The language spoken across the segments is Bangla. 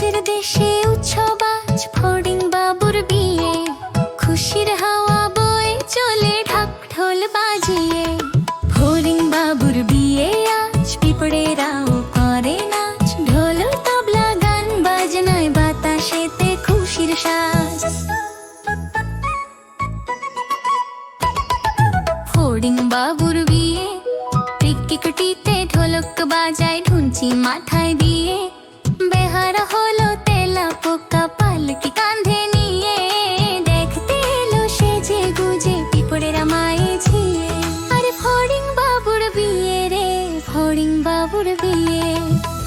উৎসব আজ, ফড়িং বাবুর বিয়ে। খুশির হাওয়া বয়ে চলে ঢাক ঢোল বাজিয়ে। ফড়িং বাবুর বিয়ে আজ, পিঁপড়েরাও করে নাচ। ঢোল, তবলা, গান, বাজনায় বাতাসেতে খুশির সাজ। ফড়িং বাবুর বিয়ে, টিকটিকটিতে ঢোলক বাজায় ঢুনছি মাথায় দিয়ে। বাবুর বিয়ে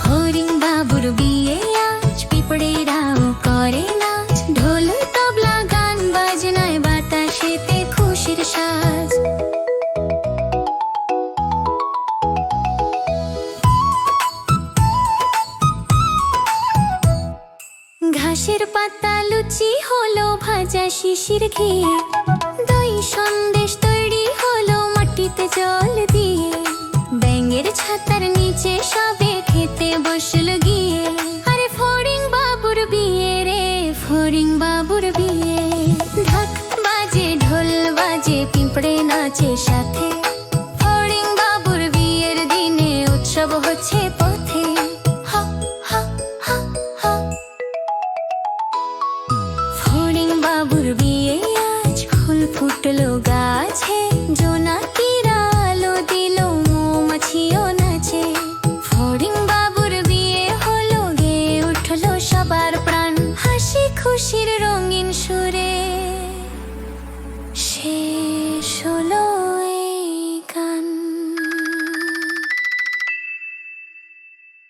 ফড়িং বাবুর বিয়ে, আজ পিঁপড়েরাও করে নাচ। ঢোল, তবলা, গান, বাজনায় বাতাসেতে খুশির সাজ। ঘাসের পাতা লুচি হলো ভাজা শিশির ঘিয়ে দই সন্দেশ তৈরি হলো মাটিতে জল দিয়ে। ব্যাঙের ছাতার নিচে সবে খেতে বসল গিয়ে। আরে ফড়িং বাবুর বিয়ে রে বাবুর বিয়ে। ঢাক বাজে, ঢোল বাজে, পিঁপড়ে নাচে সাথে। বাবুর বিয়ের দিনে উৎসব হচ্ছে পথে। ফড়িং বাবুর বিয়ে আজ, ফুল ফুটলো গাছে। খুশির রং